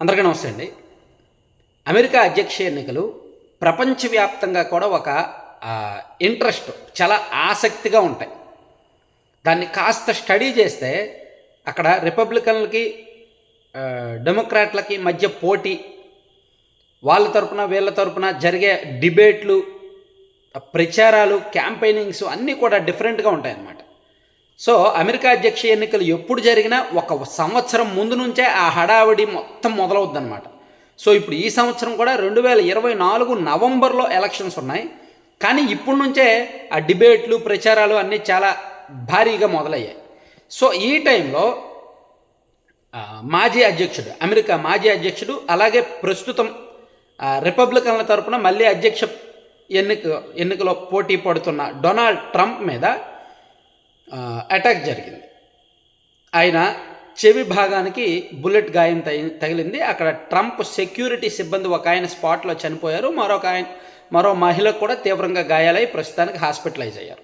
అందరికీ నమస్తే అండి. అమెరికా అధ్యక్ష ఎన్నికలు ప్రపంచవ్యాప్తంగా కూడా ఒక ఇంట్రెస్ట్ చాలా ఆసక్తిగా ఉంటాయి. దాన్ని కాస్త స్టడీ చేస్తే అక్కడ రిపబ్లికన్లకి డెమోక్రాట్లకి మధ్య పోటీ వాళ్ళ తరపున వీళ్ళ తరపున జరిగే డిబేట్లు ప్రచారాలు క్యాంపెయినింగ్స్ అన్నీ కూడా డిఫరెంట్గా ఉంటాయన్నమాట. సో అమెరికా అధ్యక్ష ఎన్నికలు ఎప్పుడు జరిగినా ఒక సంవత్సరం ముందు నుంచే ఆ హడావిడి మొత్తం మొదలవుద్దన్నమాట. సో ఇప్పుడు ఈ సంవత్సరం కూడా రెండు వేల ఇరవై నాలుగు నవంబర్లో ఎలక్షన్స్ ఉన్నాయి. కానీ ఇప్పటి నుంచే ఆ డిబేట్లు ప్రచారాలు అన్నీ చాలా భారీగా మొదలయ్యాయి. సో ఈ టైంలో మాజీ అధ్యక్షుడు అమెరికా మాజీ అధ్యక్షుడు అలాగే ప్రస్తుతం రిపబ్లికన్ల తరపున మళ్ళీ అధ్యక్ష ఎన్నిక ఎన్నికలో పోటీ పడుతున్న డొనాల్డ్ ట్రంప్ మీద అటాక్ జరిగింది. ఆయన చెవి భాగానికి బుల్లెట్ గాయం తగిలింది. అక్కడ ట్రంప్ సెక్యూరిటీ సిబ్బంది ఒక ఆయన స్పాట్లో చనిపోయారు. మరొక ఆయన మరో మహిళకు కూడా తీవ్రంగా గాయాలై ప్రస్తుతానికి హాస్పిటలైజ్ అయ్యారు.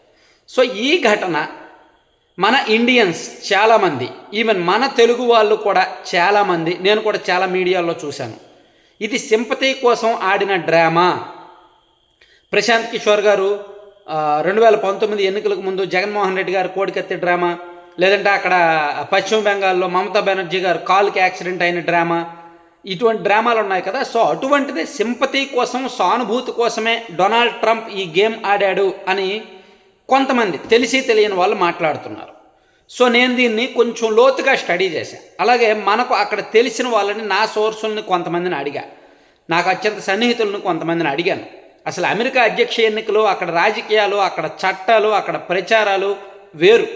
సో ఈ ఘటన మన ఇండియన్స్ చాలామంది ఈవెన్ మన తెలుగు వాళ్ళు కూడా చాలామంది నేను కూడా చాలా మీడియాలో చూశాను. ఇది సింపతి కోసం ఆడిన డ్రామా. ప్రశాంత్ కిషోర్ గారు రెండు వేల పంతొమ్మిది ఎన్నికలకు ముందు జగన్మోహన్ రెడ్డి గారు కోడికత్తి డ్రామా లేదంటే అక్కడ పశ్చిమ బెంగాల్లో మమతా బెనర్జీ గారు కాలుకి యాక్సిడెంట్ అయిన డ్రామా ఇటువంటి డ్రామాలు ఉన్నాయి కదా. సో అటువంటిది సింపతి కోసం సానుభూతి కోసమే డొనాల్డ్ ట్రంప్ ఈ గేమ్ ఆడాడు అని కొంతమంది తెలిసి తెలియని వాళ్ళు మాట్లాడుతున్నారు. సో నేను దీన్ని కొంచెం లోతుగా స్టడీ చేశాను అలాగే మనకు అక్కడ తెలిసిన వాళ్ళని నా సోర్సుల్ని కొంతమందిని అడిగా. నాకు అత్యంత సన్నిహితులను కొంతమందిని అడిగాను. అసలు అమెరికా అధ్యక్ష ఎన్నికలు అక్కడ రాజకీయాలు అక్కడ చట్టాలు అక్కడ ప్రచారాలు వేరు.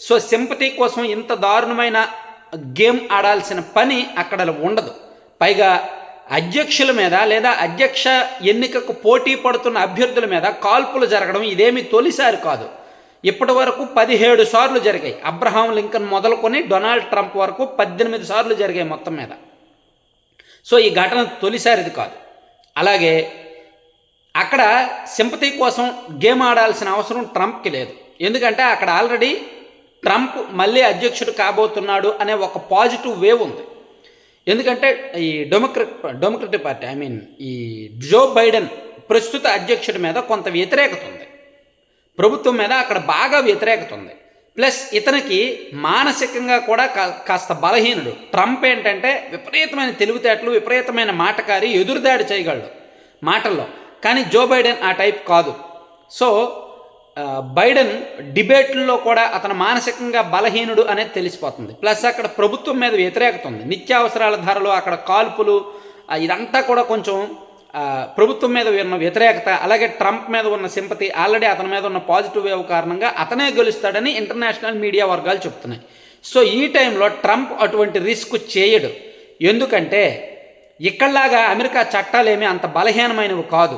సో సింపతి కోసం ఇంత దారుణమైన గేమ్ ఆడాల్సిన పని అక్కడ ఉండదు. పైగా అధ్యక్షుల మీద లేదా అధ్యక్ష ఎన్నికకు పోటీ పడుతున్న అభ్యర్థుల మీద కాల్పులు జరగడం ఇదేమి తొలిసారి కాదు. ఇప్పటి వరకు పదిహేడు సార్లు జరిగాయి. అబ్రహాం లింకన్ మొదలుకొని డొనాల్డ్ ట్రంప్ వరకు పద్దెనిమిది సార్లు జరిగాయి మొత్తం మీద. సో ఈ ఘటన తొలిసారిది కాదు. అలాగే అక్కడ సింపతి కోసం గేమ్ ఆడాల్సిన అవసరం ట్రంప్కి లేదు. ఎందుకంటే అక్కడ ఆల్రెడీ ట్రంప్ మళ్ళీ అధ్యక్షుడు కాబోతున్నాడు అనే ఒక పాజిటివ్ వేవ్ ఉంది. ఎందుకంటే ఈ democrat democratic party I mean ఈ జో బైడెన్ ప్రస్తుత అధ్యక్షుడి మీద కొంత వ్యతిరేకత ఉంది ప్రభుత్వం మీద అక్కడ బాగా వ్యతిరేకత ఉంది ప్లస్ ఇతనికి మానసికంగా కూడా కా- కాస్త బలహీనుడు. ట్రంప్ ఏంటంటే విపరీతమైన తెలివితేటలు విపరీతమైన మాటకారి ఎదురుదాడి చేయగలడు మాటల్లో. కానీ జో బైడెన్ ఆ టైప్ కాదు. సో బైడెన్ డిబేట్లలో కూడా అతను మానసికంగా బలహీనుడు అనేది తెలిసిపోతుంది. ప్లస్ అక్కడ ప్రభుత్వం మీద వ్యతిరేకత ఉంది నిత్యావసరాల ధరలు అక్కడ కాల్పులు ఇదంతా కూడా కొంచెం ప్రభుత్వం మీద ఉన్న వ్యతిరేకత అలాగే ట్రంప్ మీద ఉన్న సింపతి ఆల్రెడీ అతని మీద ఉన్న పాజిటివ్ వేవ్ కారణంగా అతనే గెలుస్తాడని ఇంటర్నేషనల్ మీడియా వర్గాలు చెప్తున్నాయి. సో ఈ టైంలో ట్రంప్ అటువంటి రిస్క్ చేయడు. ఎందుకంటే ఇక్కడలాగా అమెరికా చట్టాలేమీ అంత బలహీనమైనవి కాదు.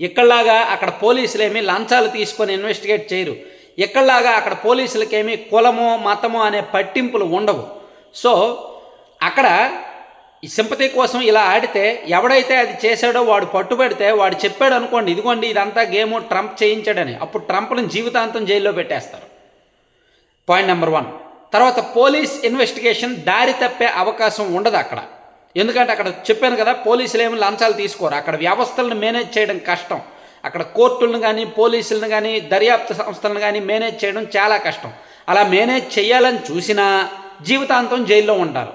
ఇక్కడలాగా అక్కడ పోలీసులేమీ లంచాలు తీసుకొని ఇన్వెస్టిగేట్ చేయరు. ఇక్కడలాగా అక్కడ పోలీసులకేమీ కులమో మతమో అనే పట్టింపులు ఉండవు. సో అక్కడ ఈ సింపతి కోసం ఇలా ఆడితే ఎవడైతే అది చేశాడో వాడు పట్టుబడితే వాడు చెప్పాడు అనుకోండి ఇదిగోండి ఇదంతా గేమ్ ట్రంప్ చేయించాడని. అప్పుడు ట్రంప్ను జీవితాంతం జైల్లో పెట్టేస్తారు. Point number one. తర్వాత పోలీస్ ఇన్వెస్టిగేషన్ దారి తప్పే అవకాశం ఉండదు అక్కడ. ఎందుకంటే అక్కడ చెప్పాను కదా పోలీసులు ఏమి లంచాలు తీసుకోరు. అక్కడ వ్యవస్థలను మేనేజ్ చేయడం కష్టం. అక్కడ కోర్టులను కానీ పోలీసులను కానీ దర్యాప్తు సంస్థలను కానీ మేనేజ్ చేయడం చాలా కష్టం. అలా మేనేజ్ చేయాలని చూసినా జీవితాంతం జైల్లో ఉంటారు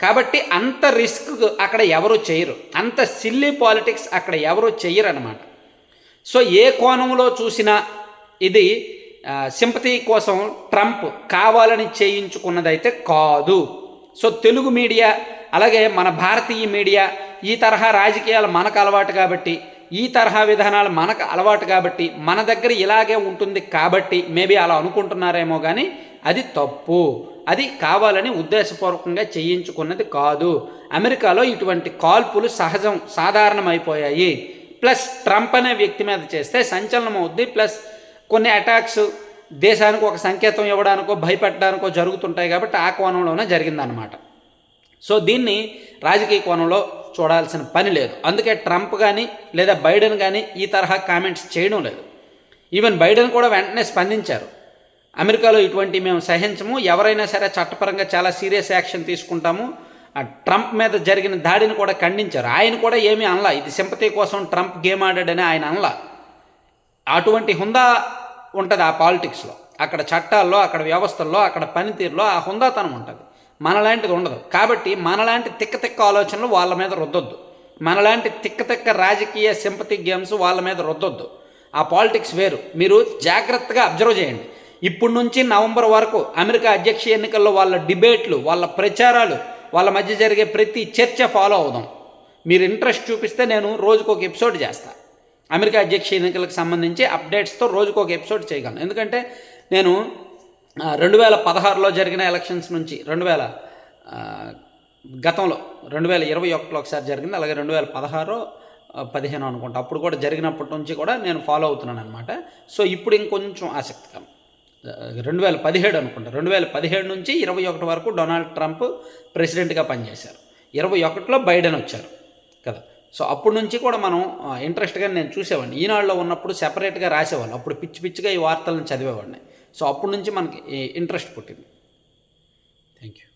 కాబట్టి అంత రిస్క్ అక్కడ ఎవరు చేయరు. అంత సిల్లీ పాలిటిక్స్ అక్కడ ఎవరు చేయరు అనమాట సో ఏ కోణంలో చూసినా ఇది సింపతి కోసం ట్రంప్ కావాలని చేయించుకున్నదైతే కాదు. సో తెలుగు మీడియా అలాగే మన భారతీయ మీడియా ఈ తరహా రాజకీయాలు మనకు అలవాటు కాబట్టి ఈ తరహా విధానాలు మనకు అలవాటు కాబట్టి మన దగ్గర ఇలాగే ఉంటుంది కాబట్టి మేబీ అలా అనుకుంటున్నారేమో కానీ అది తప్పు. అది కావాలని ఉద్దేశపూర్వకంగా చేయించుకున్నది కాదు. అమెరికాలో ఇటువంటి కాల్పులు సహజం సాధారణమైపోయాయి. ప్లస్ ట్రంప్ అనే వ్యక్తి మీద చేస్తే సంచలనం అవుద్ది. ప్లస్ కొన్ని అటాక్స్ దేశానికి ఒక సంకేతం ఇవ్వడానికో భయపెట్టడానికో జరుగుతుంటాయి కాబట్టి ఆ కోణంలోనే జరిగిందనమాట సో దీన్ని రాజకీయ కోణంలో చూడాల్సిన పని లేదు. అందుకే ట్రంప్ కానీ లేదా బైడెన్ కానీ ఈ తరహా కామెంట్స్ చేయడం లేదు. ఈవెన్ బైడెన్ కూడా వెంటనే స్పందించారు. అమెరికాలో ఇటువంటి మేము సహించము ఎవరైనా సరే చట్టపరంగా చాలా సీరియస్ యాక్షన్ తీసుకుంటాము. ఆ ట్రంప్ మీద జరిగిన దాడిని కూడా ఖండించారు. ఆయన కూడా ఏమీ అనలా. ఇది సింపతి కోసం ట్రంప్ గేమ్ ఆడాడని ఆయన అనలా. అటువంటి హుందా ఉంటుంది ఆ పాలిటిక్స్లో. అక్కడ చట్టాల్లో అక్కడ వ్యవస్థల్లో అక్కడ పనితీరులో ఆ హుందాతనం ఉంటుంది. మనలాంటిది ఉండదు. కాబట్టి మనలాంటి తిక్క తిక్క ఆలోచనలు వాళ్ళ మీద రుద్దొద్దు. మనలాంటి తిక్క తిక్క రాజకీయ సింపతి గేమ్స్ వాళ్ళ మీద రుద్దొద్దు. ఆ పాలిటిక్స్ వేరు. మీరు జాగ్రత్తగా అబ్జర్వ్ చేయండి. ఇప్పటి నుంచి నవంబర్ వరకు అమెరికా అధ్యక్ష ఎన్నికల్లో వాళ్ళ డిబేట్లు వాళ్ళ ప్రచారాలు వాళ్ళ మధ్య జరిగే ప్రతి చర్చ ఫాలో అవుదాం. మీరు ఇంట్రెస్ట్ చూపిస్తే నేను రోజుకు ఒక ఎపిసోడ్ చేస్తాను అమెరికా అధ్యక్ష ఎన్నికలకు సంబంధించి అప్డేట్స్తో రోజుకు ఒక ఎపిసోడ్ చేయగలను. ఎందుకంటే నేను రెండు వేల పదహారులో జరిగిన ఎలక్షన్స్ నుంచి రెండు వేల గతంలో రెండు వేల ఇరవై ఒకటిలో ఒకసారి జరిగింది అలాగే రెండు వేల పదహారు పదిహేను అనుకుంటా. అప్పుడు కూడా జరిగినప్పటి నుంచి కూడా నేను ఫాలో అవుతున్నాను అనమాట సో ఇప్పుడు ఇంకొంచెం ఆసక్తికరం రెండు వేల పదిహేడు అనుకుంటా. రెండు వేల పదిహేడు నుంచి ఇరవై ఒకటి వరకు డొనాల్డ్ ట్రంప్ ప్రెసిడెంట్గా పనిచేశారు. ఇరవై ఒకటిలో బైడెన్ వచ్చారు కదా. సో అప్పటి నుంచి కూడా మనం ఇంట్రెస్ట్గా నేను చూసేవాడిని. ఈనాడులో ఉన్నప్పుడు సెపరేట్గా రాసేవాళ్ళు. అప్పుడు పిచ్చి పిచ్చిగా ఈ వార్తలను చదివేవాడిని. సో అప్పటి నుంచి మనకి ఇంట్రెస్ట్ పుట్టింది. Thank you